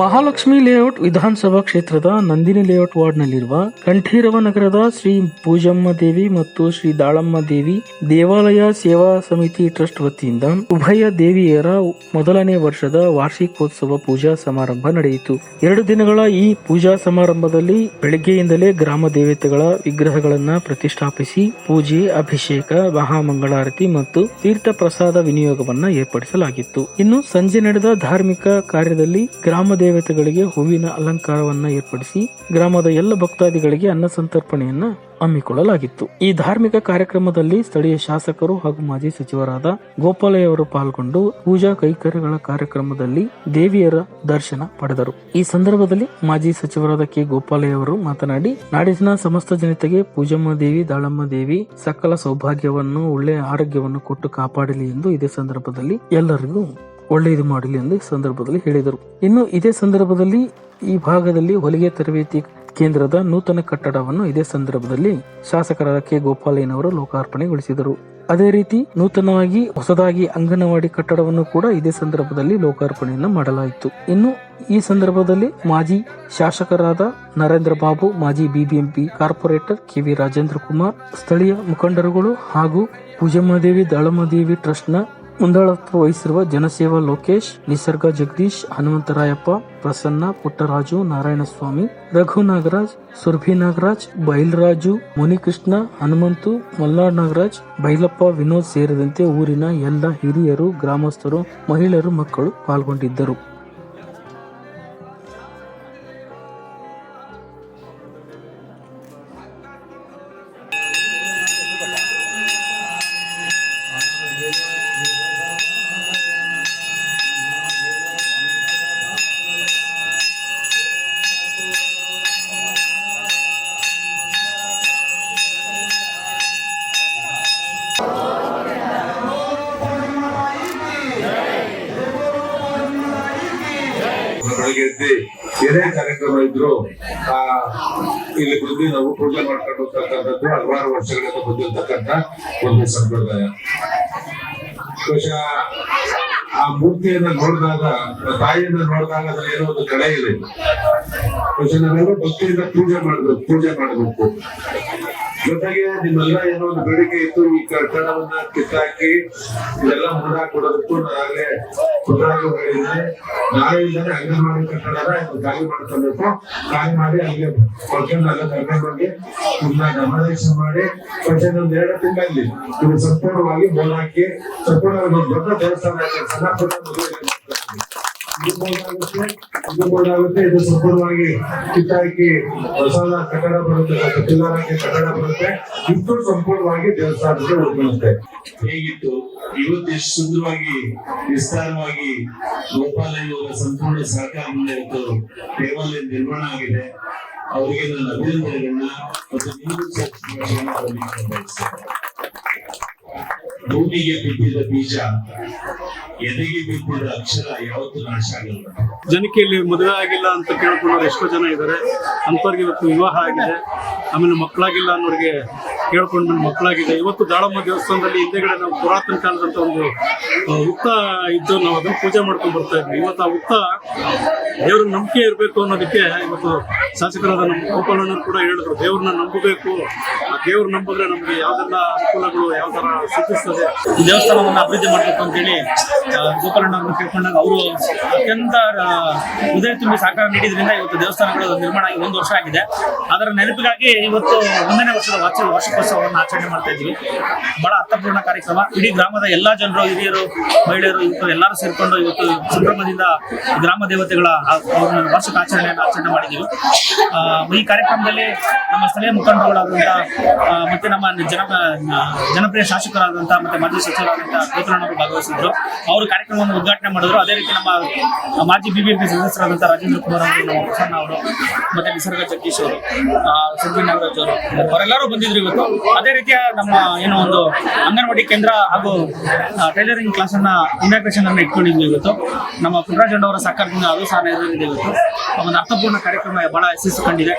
Mahalakshmi layout ವಿಧಾನಸಭಾ ಕ್ಷೇತ್ರದ Nandini layout ವಾರ್ಡ್ನಲ್ಲಿರುವ Kanteerava ನಗರದ ಶ್ರೀ ಪೂಜಮ್ಮ ದೇವಿ ಮತ್ತು ಶ್ರೀ ದಾಳಮ್ಮ ದೇವಿ ದೇವಾಲಯ ಸೇವಾ ಸಮಿತಿ ಟ್ರಸ್ಟ್ ವತಿಯಿಂದ ಉಭಯ ದೇವಿಯರ ಮೊದಲನೇ ವರ್ಷದ ವಾರ್ಷಿಕೋತ್ಸವ ಪೂಜಾ ಸಮಾರಂಭ ನಡೆಯಿತು. ಎರಡು ದಿನಗಳ ಈ ಪೂಜಾ ಸಮಾರಂಭದಲ್ಲಿ ಬೆಳಗ್ಗೆಯಿಂದಲೇ ಗ್ರಾಮ ದೇವತೆಗಳ ವಿಗ್ರಹಗಳನ್ನ ಪ್ರತಿಷ್ಠಾಪಿಸಿ ಪೂಜೆ, ಅಭಿಷೇಕ, ಮಹಾಮಂಗಳಾರತಿ ಮತ್ತು ತೀರ್ಥ ಪ್ರಸಾದ ವಿನಿಯೋಗವನ್ನ ಏರ್ಪಡಿಸಲಾಗಿತ್ತು. ಇನ್ನು ಸಂಜೆ ನಡೆದ ಧಾರ್ಮಿಕ ಕಾರ್ಯದಲ್ಲಿ ಗ್ರಾಮ ದೇವತೆಗಳಿಗೆ ಹೂವಿನ ಅಲಂಕಾರವನ್ನ ಏರ್ಪಡಿಸಿ ಗ್ರಾಮದ ಎಲ್ಲ ಭಕ್ತಾದಿಗಳಿಗೆ ಅನ್ನ ಸಂತರ್ಪಣೆಯನ್ನ ಹಮ್ಮಿಕೊಳ್ಳಲಾಗಿತ್ತು. ಈ ಧಾರ್ಮಿಕ ಕಾರ್ಯಕ್ರಮದಲ್ಲಿ ಸ್ಥಳೀಯ ಶಾಸಕರು ಹಾಗೂ ಮಾಜಿ ಸಚಿವರಾದ ಗೋಪಾಲಯ್ಯ ಅವರು ಪಾಲ್ಗೊಂಡು ಪೂಜಾ ಕೈಕರ್ಯಗಳ ಕಾರ್ಯಕ್ರಮದಲ್ಲಿ ದೇವಿಯರ ದರ್ಶನ ಪಡೆದರು. ಈ ಸಂದರ್ಭದಲ್ಲಿ ಮಾಜಿ ಸಚಿವರಾದ ಕೆ ಗೋಪಾಲಯ್ಯ ಅವರು ಮಾತನಾಡಿ, ನಾಡಿನ ಸಮಸ್ತ ಜನತೆಗೆ ಪೂಜಮ್ಮ ದೇವಿ, ದಾಳಮ್ಮ ದೇವಿ ಸಕಲ ಸೌಭಾಗ್ಯವನ್ನು, ಒಳ್ಳೆಯ ಆರೋಗ್ಯವನ್ನು ಕೊಟ್ಟು ಕಾಪಾಡಲಿ ಎಂದು ಇದೇ ಸಂದರ್ಭದಲ್ಲಿ ಎಲ್ಲರಿಗೂ ಒಳ್ಳೆಯದು ಮಾಡಲಿ ಎಂದು ಸಂದರ್ಭದಲ್ಲಿ ಹೇಳಿದರು. ಇನ್ನು ಇದೇ ಸಂದರ್ಭದಲ್ಲಿ ಈ ಭಾಗದಲ್ಲಿ ಹೊಲಿಗೆ ತರಬೇತಿ ಕೇಂದ್ರದ ನೂತನ ಕಟ್ಟಡವನ್ನು ಇದೇ ಸಂದರ್ಭದಲ್ಲಿ ಶಾಸಕರಾದ ಕೆ ಗೋಪಾಲಯ್ಯನವರು ಲೋಕಾರ್ಪಣೆಗೊಳಿಸಿದರು. ಅದೇ ರೀತಿ ನೂತನವಾಗಿ ಹೊಸದಾಗಿ ಅಂಗನವಾಡಿ ಕಟ್ಟಡವನ್ನು ಕೂಡ ಇದೇ ಸಂದರ್ಭದಲ್ಲಿ ಲೋಕಾರ್ಪಣೆಯನ್ನು ಮಾಡಲಾಯಿತು. ಇನ್ನು ಈ ಸಂದರ್ಭದಲ್ಲಿ ಮಾಜಿ ಶಾಸಕರಾದ ನರೇಂದ್ರ ಬಾಬು, ಮಾಜಿ BBMP corporator KV Rajendra Kumar, ಸ್ಥಳೀಯ ಮುಖಂಡರುಗಳು ಹಾಗೂ ಪೂಜಮ್ಮದೇವಿ ದಾಳಮ್ಮದೇವಿ ಟ್ರಸ್ಟ್ನ ಮುಂದಾಳತ್ವ ವಹಿಸಿರುವ ಜನಸೇವಾ ಲೋಕೇಶ್, ನಿಸರ್ಗ ಜಗದೀಶ್, ಹನುಮಂತರಾಯಪ್ಪ, ಪ್ರಸನ್ನ, ಪುಟ್ಟರಾಜು, ನಾರಾಯಣಸ್ವಾಮಿ ರಘು ನಾಗರಾಜ್ ಸುರ್ಭಿ ನಾಗರಾಜ್ ಬೈಲ್ರಾಜು, ಮುನಿಕೃಷ್ಣ, ಹನುಮಂತು, ಮಲ್ನಾಡ್ ನಾಗರಾಜ್, ಬೈಲಪ್ಪ, ವಿನೋದ್ ಸೇರಿದಂತೆ ಊರಿನ ಎಲ್ಲ ಹಿರಿಯರು, ಗ್ರಾಮಸ್ಥರು, ಮಹಿಳೆಯರು, ಮಕ್ಕಳು ಪಾಲ್ಗೊಂಡಿದ್ದರು. ಬೆಳಗ್ಗೆ ಏನೇ ಕಾರ್ಯಕ್ರಮ ಇದ್ರು, ಆ, ಇಲ್ಲಿ ಬಂದು ನಾವು ಪೂಜೆ ಮಾಡ್ಕೊಂಡು ಹೋಗ್ತಕ್ಕಂಥದ್ದು ಹಲವಾರು ವರ್ಷಗಳಿಂದ ಬಂದಿರ್ತಕ್ಕಂಥ ಒಂದು ಸಂಪ್ರದಾಯ. ಬಹುಶಃ ಆ ಮೂರ್ತಿಯನ್ನ ನೋಡಿದಾಗ ತಾಯಿಯನ್ನ ನೋಡಿದಾಗ ಏನೋ ಒಂದು ಕಡೆ ಇದೆ. ಬಹುಶಃ ಭಕ್ತಿಯಿಂದ ಪೂಜೆ ಮಾಡಬೇಕು ಪೂಜೆ ಮಾಡಬೇಕು. ಜೊತೆಗೆ ನಿಮ್ಮೆಲ್ಲ ಏನೋ ಬೇಡಿಕೆ ಇತ್ತು, ಈ ಕಟ್ಟಡವನ್ನ ಕಿತ್ತಾಕಿ ಇದೆಲ್ಲ ಮುಂದಾಕೊಡೋದಕ್ಕೂ ನಾನಾಗಲೇ ಪುನರಾಗಿ ಹೇಳಿದ್ದೆ ನಾಳೆಯಿಂದಲೇ ಅಂಗನವಾಡಿ ಕಟ್ಟಡನ ಖಾಲಿ ಮಾಡ್ಕೊಬೇಕು ಖಾಲಿ ಮಾಡಿ ಅಲ್ಲಿಗೆ ಮಕ್ಕಳನ್ನ ಅಲ್ಲ ಕರ್ಕೊಂಡು ಹೋಗಿ ಇದನ್ನ ಗಮನದರ್ಶನ ಮಾಡಿ ಮತ್ತೆ ಒಂದು ಎರಡು ತಿಂಗಳಲ್ಲಿ ಇದು ಸಂಪೂರ್ಣವಾಗಿ ಬೋಲ್ ಹಾಕಿ ಸಂಪೂರ್ಣವಾಗಿ ದೊಡ್ಡ ದೇವಸ್ಥಾನ. ಸಣ್ಣ ಪುಟ್ಟ ಇದು ಬೋಲಾಗುತ್ತೆ, ಇದು ಸಂಪೂರ್ಣವಾಗಿ ಕಿತ್ತಾಕಿ ಹೊಸದ ಕಟ್ಟಡ ಬರುತ್ತೆ ಪಿಲ್ಲರ್ ಕಟ್ಟಡ ಬರುತ್ತೆ ಇದು ಸಂಪೂರ್ಣವಾಗಿ ದೇವಸ್ಥಾನಕ್ಕೆ ಉಳ್ಕೊಳ್ಳುತ್ತೆ ಹೇಗಿತ್ತು? ಇವತ್ತು ಎಷ್ಟು ಸುಂದರವಾಗಿ ವಿಸ್ತಾರವಾಗಿ ಗೋಪಾಲಯ್ಯವರ ಸಂಪೂರ್ಣ ಸಹಕಾರದಿಂದ ಇವತ್ತು ದೇವಾಲಯ ನಿರ್ಮಾಣ ಆಗಿದೆ. ಅವರಿಗೆ ನನ್ನ ಅಭಿನಂದನೆಗಳನ್ನ ಮತ್ತು ನಿಮಗೂ ಭೂಮಿಗೆ ಬಿದ್ದಿದ ಬೀಜ ಎದೆಗೆ ಬಿದ್ದಿದ ಅಕ್ಷರ ಯಾವತ್ತು ನಾಶ ಆಗಲ್ಲ. ಜನಕ್ಕೆ ಇಲ್ಲಿ ಮದುವೆ ಆಗಿಲ್ಲ ಅಂತ ಕೇಳ್ಕೊಳ್ಳೋರು ಎಷ್ಟೋ ಜನ ಇದ್ದಾರೆ. ಅಂಥವ್ರಿಗೆ ಇವತ್ತು ವಿವಾಹ ಆಗಿದೆ. ಆಮೇಲೆ ಮಕ್ಕಳಾಗಿಲ್ಲ ಅನ್ನೋರಿಗೆ ಕೇಳ್ಕೊಂಡ್ಮೇಲೆ ಮಕ್ಕಳಾಗಿದೆ. ಇವತ್ತು ದಾಳಮ್ಮ ದೇವಸ್ಥಾನದಲ್ಲಿ ಹಿಂದೆಗಡೆ ನಾವು ಪುರಾತನ ಕಾಲದಂತ ಒಂದು ಉಕ್ತ ಇದ್ದು ನಾವು ಅದನ್ನು ಪೂಜೆ ಮಾಡ್ಕೊಂಡು ಬರ್ತಾ ಇದ್ವಿ. ಇವತ್ತು ಆ ಉಕ್ತ ದೇವ್ರ ನಂಬಿಕೆ ಇರಬೇಕು ಅನ್ನೋದಕ್ಕೆ ಇವತ್ತು ಶಾಸಕರಾದ ನಮ್ಮ ಗೋಪಾಲಣ್ಣರು ಕೂಡ ಹೇಳಿದ್ರು. ದೇವ್ರನ್ನ ನಂಬಬೇಕು ದೇವ್ರ ನಂಬಿದ್ರೆ ನಮಗೆ ಯಾವ್ದೆಲ್ಲ ಅನುಕೂಲಗಳು ಯಾವ ತರ ಸೂಚಿಸ್ತದೆ? ದೇವಸ್ಥಾನವನ್ನು ಅಭಿವೃದ್ಧಿ ಮಾಡಬೇಕು ಅಂತೇಳಿ ಗೋಪಾಲಣ್ಣವ್ರನ್ನ ಕೇಳ್ಕೊಂಡಾಗ ಅವರು ಅತ್ಯಂತ ಹೃದಯ ತುಂಬಿ ಸಹಕಾರ ನೀಡಿದ್ರಿಂದ ಇವತ್ತು ದೇವಸ್ಥಾನಗಳು ನಿರ್ಮಾಣ ಆಗಿ ಒಂದು ವರ್ಷ ಆಗಿದೆ. ಅದರ ನೆನಪಿಗಾಗಿ ಇವತ್ತು ಒಂದನೇ ವರ್ಷದ ವಾಚ ವಾರ್ಷಿಕೋತ್ಸವವನ್ನು ಆಚರಣೆ ಮಾಡ್ತಾ ಇದ್ವಿ. ಬಹಳ ಅರ್ಥಪೂರ್ಣ ಕಾರ್ಯಕ್ರಮ. ಇಡೀ ಗ್ರಾಮದ ಎಲ್ಲಾ ಜನರು ಹಿರಿಯರು ಮಹಿಳೆಯರು ಇವತ್ತು ಎಲ್ಲರೂ ಸೇರಿಕೊಂಡು ಇವತ್ತು ಸಂಭ್ರಮದಿಂದ ಗ್ರಾಮ ದೇವತೆಗಳ ವಾರ್ಷಿಕ ಆಚರಣೆಯನ್ನು ಆಚರಣೆ ಮಾಡಿದ್ದೀವಿ ಈ ಕಾರ್ಯಕ್ರಮದಲ್ಲಿ ನಮ್ಮ ಸ್ಥಳೀಯ ಮುಖಂಡರುಗಳಾದಂಥ ಆ, ಮತ್ತೆ ನಮ್ಮ ಜನ ಜನಪ್ರಿಯ ಶಾಸಕರಾದಂತಹ ಮತ್ತೆ ಮಾಜಿ ಸಚಿವರಾದಂಥ ಅವರು ಭಾಗವಹಿಸಿದ್ರು. ಅವರು ಕಾರ್ಯಕ್ರಮವನ್ನು ಉದ್ಘಾಟನೆ ಮಾಡಿದ್ರು. ಅದೇ ರೀತಿ ನಮ್ಮ ಮಾಜಿ ಬಿಬಿಎಂಪಿ ಸದಸ್ಯರಾದಂತಹ ರಾಜೇಂದ್ರ ಕುಮಾರ್ ಅವರು ನಮ್ಮ ಪ್ರಸನ್ನ ಅವರು, ಮತ್ತೆ ನಿಸರ್ಗ ಜಗದೀಶ್ ಅವರು ಸುರ್ಬಿ ನಾಗರಾಜ್ ಅವರು, ಅವರೆಲ್ಲರೂ ಬಂದಿದ್ರು ಇವತ್ತು. ಅದೇ ರೀತಿಯ ನಮ್ಮ ಏನು ಒಂದು ಅಂಗನವಾಡಿ ಕೇಂದ್ರ ಹಾಗೂ ಟೈಲರಿಂಗ್ ಕ್ಲಾಸ್ ಅನ್ನ ಇನಾಗ್ರೇಷನ್ ಅನ್ನ ಇಟ್ಕೊಂಡಿದ್ವಿ ಇವತ್ತು. ನಮ್ಮ ಪುಟ್ಟರಾಜ್ ಅವರ ಸಹಕಾರದಿಂದ ಅದು ಸಹ ನೆರವೇರಿದೆ ಇವತ್ತು. ಒಂದು ಅರ್ಥಪೂರ್ಣ ಕಾರ್ಯಕ್ರಮ ಬಹಳ ಯಶಸ್ಸು ಕಂಡಿದೆ.